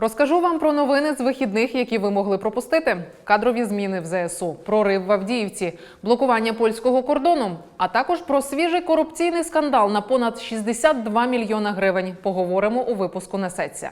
Розкажу вам про новини з вихідних, які ви могли пропустити: кадрові зміни в ЗСУ, прорив в Авдіївці, блокування польського кордону, а також про свіжий корупційний скандал на понад 62 мільйона гривень. Поговоримо у випуску несеться.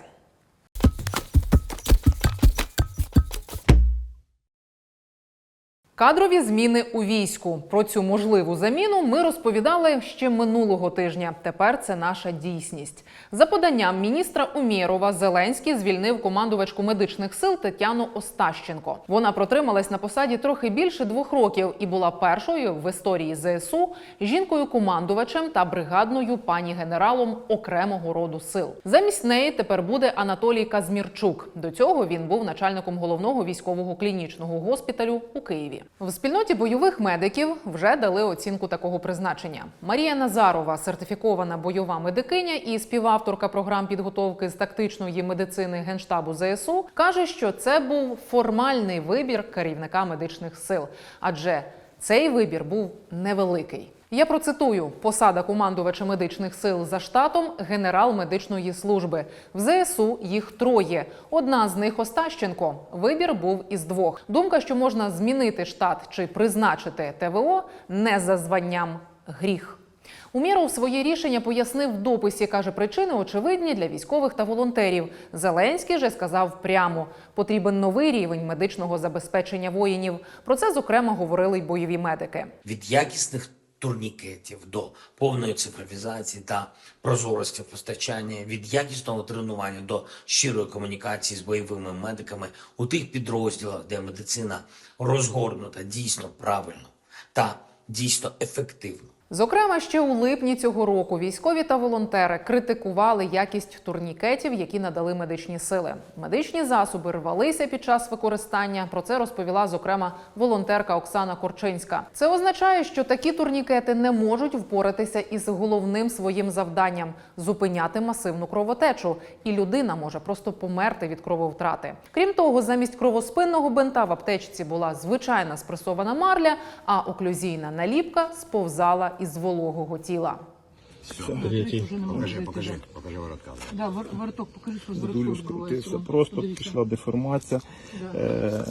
Кадрові зміни у війську. Про цю можливу заміну ми розповідали ще минулого тижня. Тепер це наша дійсність. За поданням міністра Умєрова Зеленський звільнив командувачку медичних сил Тетяну Остащенко. Вона протрималась на посаді трохи більше двох років і була першою в історії ЗСУ жінкою-командувачем та бригадною пані генералом окремого роду сил. Замість неї тепер буде Анатолій Казмірчук. До цього він був начальником головного військового клінічного госпіталю у Києві. В спільноті бойових медиків вже дали оцінку такого призначення. Марія Назарова, сертифікована бойова медикиня і співавторка програм підготовки з тактичної медицини генштабу ЗСУ, каже, що це був формальний вибір керівника медичних сил, адже цей вибір був невеликий. Я процитую посада командувача медичних сил за штатом генерал медичної служби. В ЗСУ їх троє. Одна з них Остащенко. Вибір був із двох. Думка, що можна змінити штат чи призначити ТВО не за званням гріх. Уміров своє рішення пояснив в дописі. каже, причини очевидні для військових та волонтерів. Зеленський же сказав прямо: потрібен новий рівень медичного забезпечення воїнів. Про це зокрема говорили й бойові медики. від якісних турнікетів до повної цифровізації та прозорості постачання, від якісного тренування до щирої комунікації з бойовими медиками у тих підрозділах, де медицина розгорнута дійсно правильно та дійсно ефективно. Зокрема, ще у липні цього року військові та волонтери критикували якість турнікетів, які надали медичні сили. Медичні засоби рвалися під час використання. Про це розповіла зокрема волонтерка Оксана Корчинська. Це означає, що такі турнікети не можуть впоратися із головним своїм завданням зупиняти масивну кровотечу, і людина може просто померти від крововтрати. Крім того, замість кровоспинного бинта в аптечці була звичайна спресована марля, а оклюзійна наліпка сповзала із вологого тіла. Третій. Покажи, покажи, покажи воротка. Да, вор- вороток, покажи, що з скрутився, відбувається. просто Подивіться. пішла деформація, е,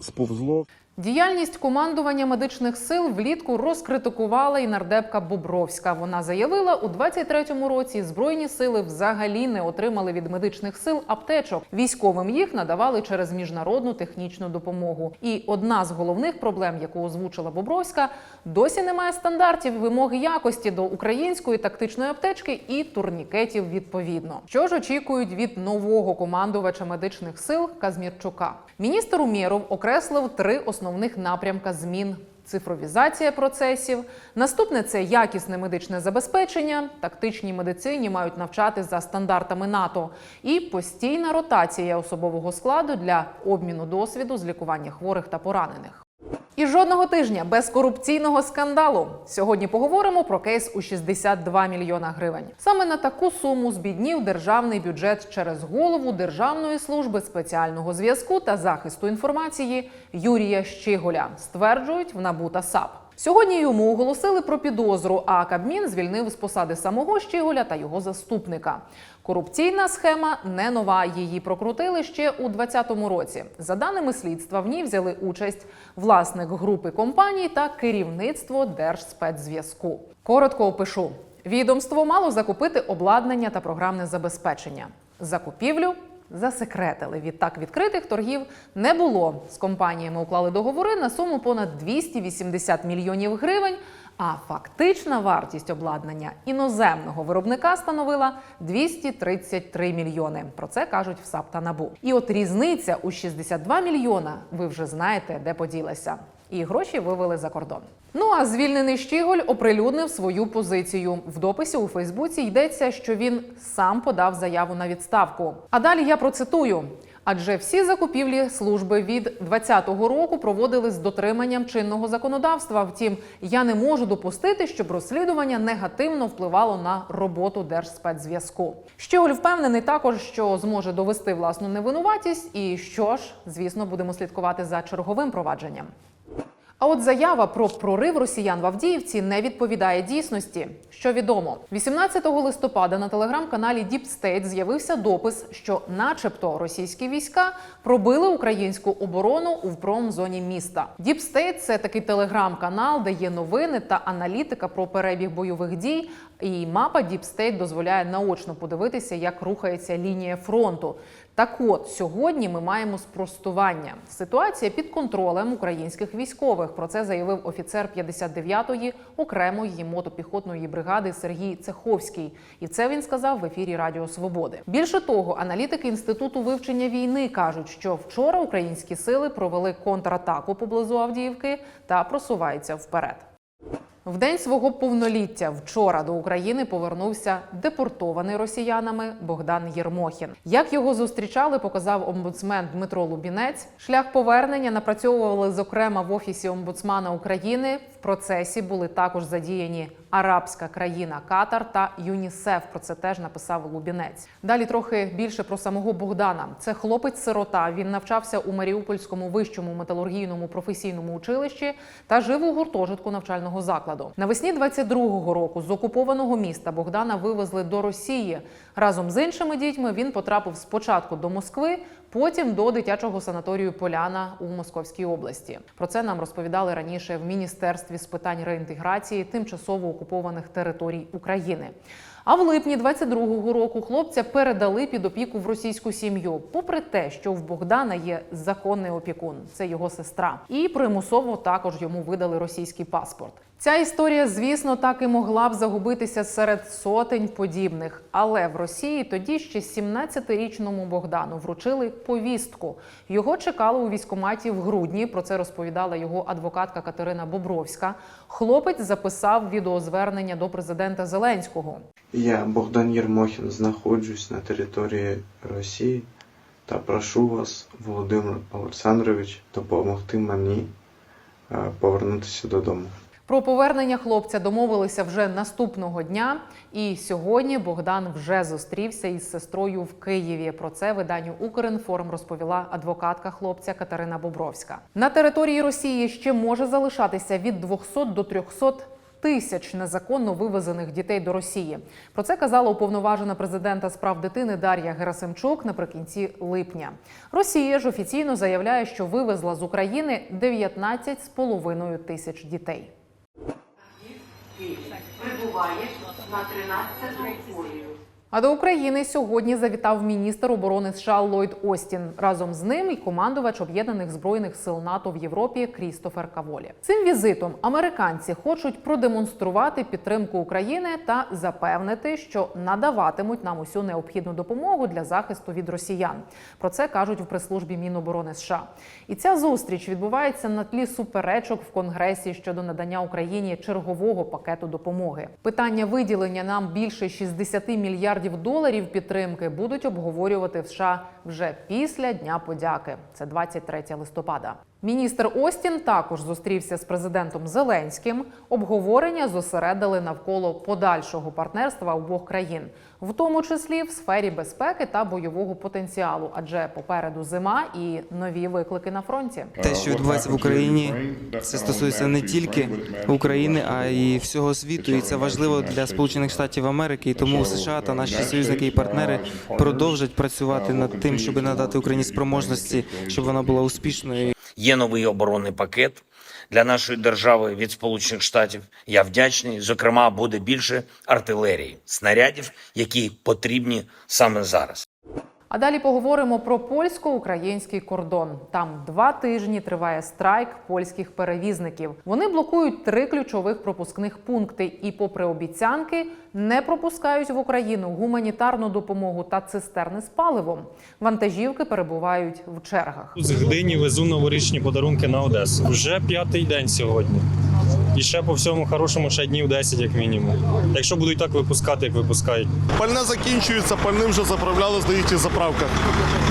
сповзло. Діяльність командування медичних сил влітку розкритикувала і нардепка Бобровська. Вона заявила, у 23-му році збройні сили взагалі не отримали від медичних сил аптечок. Військовим їх надавали через міжнародну технічну допомогу. І одна з головних проблем, яку озвучила Бобровська, досі немає стандартів вимоги якості до української тактичної аптечки і турнікетів відповідно. Що ж очікують від нового командувача медичних сил Казмірчука? Міністр Умєров окреслив три основних напрямка змін. Цифровізація процесів. Наступне це якісне медичне забезпечення. Тактичній медицині мають навчати за стандартами НАТО. І постійна ротація особового складу для обміну досвіду з лікування хворих та поранених. І жодного тижня без корупційного скандалу. Сьогодні поговоримо про кейс у 62 мільйона гривень. Саме на таку суму збіднів державний бюджет через голову Державної служби спеціального зв'язку та захисту інформації Юрія Щиголя, стверджують в НАБУ та САП. Сьогодні йому оголосили про підозру, а Кабмін звільнив з посади самого Щиголя та його заступника. Корупційна схема не нова. Її прокрутили ще у 2020 році. За даними слідства, в ній взяли участь власник групи компаній та керівництво Держспецзв'язку. Коротко опишу: відомство мало закупити обладнання та програмне забезпечення. Закупівлю засекретили. Відтак відкритих торгів не було. З компаніями уклали договори на суму понад 280 мільйонів гривень. А фактична вартість обладнання іноземного виробника становила 233 мільйони. Про це кажуть в САП та НАБУ. І от різниця у 62 мільйона. Ви вже знаєте, де поділася. І гроші вивели за кордон. Ну а звільнений Щіголь оприлюднив свою позицію. В дописі у Фейсбуці йдеться, що він сам подав заяву на відставку. А далі я процитую. Адже всі закупівлі служби від 2020 року проводили з дотриманням чинного законодавства. Втім, я не можу допустити, щоб розслідування негативно впливало на роботу Держспецзв'язку. Щоголь впевнений також, що зможе довести власну невинуватість, і що ж, звісно, будемо слідкувати за черговим провадженням. А от заява про прорив росіян в Авдіївці не відповідає дійсності. Що відомо, 18 листопада на телеграм-каналі Deep State з'явився допис, що, начебто, російські війська пробили українську оборону у промзоні міста. Deep State – це такий телеграм-канал, де є новини та аналітика про перебіг бойових дій. І мапа Deep State дозволяє наочно подивитися, як рухається лінія фронту. Так от сьогодні ми маємо спростування. Ситуація під контролем українських військових. Про це заявив офіцер 59-ї окремої мотопіхотної бригади Сергій Цеховський. І це він сказав в ефірі Радіо Свободи. Більше того, аналітики інституту вивчення війни кажуть, що вчора українські сили провели контратаку поблизу Авдіївки та просуваються вперед. В день свого повноліття вчора до України повернувся депортований росіянами Богдан Єрмохін. Як його зустрічали, показав омбудсмен Дмитро Лубінець. Шлях повернення напрацьовували зокрема в офісі омбудсмана України. В процесі були також задіяні арабська країна Катар та ЮНІСЕФ. Про це теж написав Лубінець. Далі трохи більше про самого Богдана. Це хлопець-сирота. Він навчався у Маріупольському вищому металургійному професійному училищі та жив у гуртожитку навчального закладу. Навесні 22-го року з окупованого міста Богдана вивезли до Росії. Разом з іншими дітьми він потрапив спочатку до Москви, потім до дитячого санаторію Поляна у Московській області. Про це нам розповідали раніше в міністерстві з питань реінтеграції тимчасово окупованих територій України. А в липні 22-го року хлопця передали під опіку в російську сім'ю, попри те, що в Богдана є законний опікун, це його сестра, і примусово також йому видали російський паспорт. Ця історія, звісно, так і могла б загубитися серед сотень подібних, але в Росії тоді ще 17-річному Богдану вручили повістку. Його чекали у військкоматі в грудні. Про це розповідала його адвокатка Катерина Бобровська. Хлопець записав відеозвернення до президента Зеленського. Я, Богдан Єрмохін, знаходжусь на території Росії та прошу вас, Володимир Олександрович, допомогти мені е, повернутися додому. Про повернення хлопця домовилися вже наступного дня. І сьогодні Богдан вже зустрівся із сестрою в Києві. Про це виданню Укрінформ розповіла адвокатка хлопця Катерина Бобровська. На території Росії ще може залишатися від 200 до 300 тисяч незаконно вивезених дітей до Росії. Про це казала уповноважена президента з прав дитини Дар'я Герасимчук наприкінці липня. Росія ж офіційно заявляє, що вивезла з України 19,5 тисяч дітей. прибуває на 13 хвилю. А до України сьогодні завітав міністр оборони США Ллойд Остін. Разом з ним і командувач об'єднаних збройних сил НАТО в Європі Крістофер Каволі. Цим візитом американці хочуть продемонструвати підтримку України та запевнити, що надаватимуть нам усю необхідну допомогу для захисту від росіян. Про це кажуть в прес-службі Міноборони США. І ця зустріч відбувається на тлі суперечок в Конгресі щодо надання Україні чергового пакету допомоги. Питання виділення нам більше 60 мільярдів доларів підтримки будуть обговорювати в США вже після Дня подяки. Це 23 листопада. Міністр Остін також зустрівся з президентом Зеленським. Обговорення зосередили навколо подальшого партнерства обох країн, в тому числі в сфері безпеки та бойового потенціалу, адже попереду зима і нові виклики на фронті. Те, що відбувається в Україні, це стосується не тільки України, а й всього світу. І це важливо для Сполучених Штатів Америки. І тому США та наші союзники і партнери продовжать працювати над тим, щоб надати Україні спроможності, щоб вона була успішною. Є новий оборонний пакет для нашої держави від Сполучених Штатів. Я вдячний. Зокрема, буде більше артилерії, снарядів, які потрібні саме зараз. А далі поговоримо про польсько-український кордон. Там два тижні триває страйк польських перевізників. Вони блокують три ключових пропускних пункти і, попри обіцянки, не пропускають в Україну гуманітарну допомогу та цистерни з паливом. Вантажівки перебувають в чергах. З Гдині везу новорічні подарунки на Одесу. Вже п'ятий день сьогодні. І ще по всьому хорошому ще днів 10 як мінімум. Якщо будуть так випускати, як випускають. Пальне закінчується, пальним вже заправляли, здається, заправка.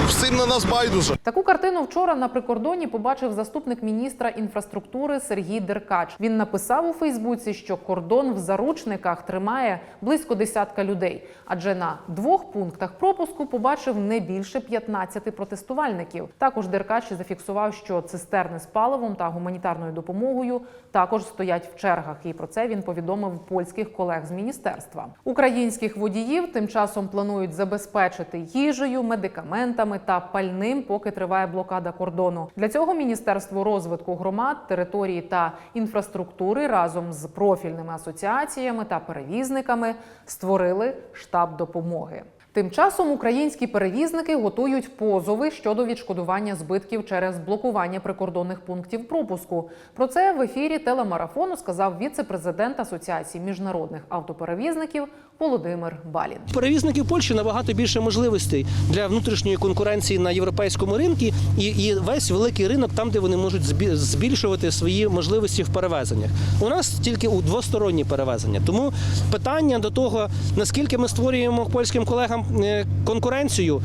Всім на нас байдуже. Таку картину вчора на прикордоні побачив заступник міністра інфраструктури Сергій Деркач. Він написав у Фейсбуці, що кордон в заручниках тримає близько десятка людей, адже на двох пунктах пропуску побачив не більше 15 протестувальників. Також Деркач зафіксував, що цистерни з паливом та гуманітарною допомогою також стоять в чергах. І про це він повідомив польських колег з міністерства. Українських водіїв тим часом планують забезпечити їжею, медикаментами та пальним, поки триває блокада кордону. Для цього міністерство розвитку громад, території та інфраструктури разом з профільними асоціаціями та перевізниками створили штаб допомоги. Тим часом українські перевізники готують позови щодо відшкодування збитків через блокування прикордонних пунктів пропуску. Про це в ефірі телемарафону сказав віце-президент Асоціації міжнародних автоперевізників Володимир Балін. Перевізників Польщі набагато більше можливостей для внутрішньої конкуренції на європейському ринку і, і весь великий ринок там, де вони можуть збільшувати свої можливості в перевезеннях. У нас тільки у двосторонні перевезення. Тому питання до того, наскільки ми створюємо польським колегам е, конкуренцію,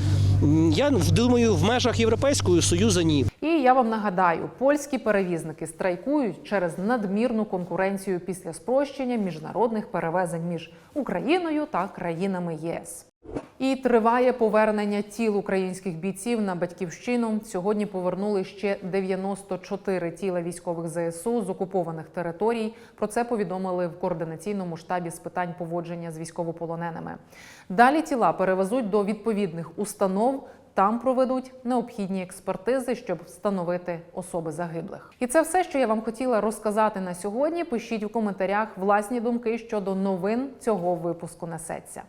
я думаю, в межах Європейського Союзу ні. І я вам нагадаю, польські перевізники страйкують через надмірну конкуренцію після спрощення міжнародних перевезень між Україною та країнами ЄС. І триває повернення тіл українських бійців на батьківщину. Сьогодні повернули ще 94 тіла військових ЗСУ з окупованих територій. Про це повідомили в координаційному штабі з питань поводження з військовополоненими. Далі тіла перевезуть до відповідних установ. Там проведуть необхідні експертизи, щоб встановити особи загиблих. І це все, що я вам хотіла розказати на сьогодні. Пишіть у коментарях власні думки щодо новин цього випуску несеться.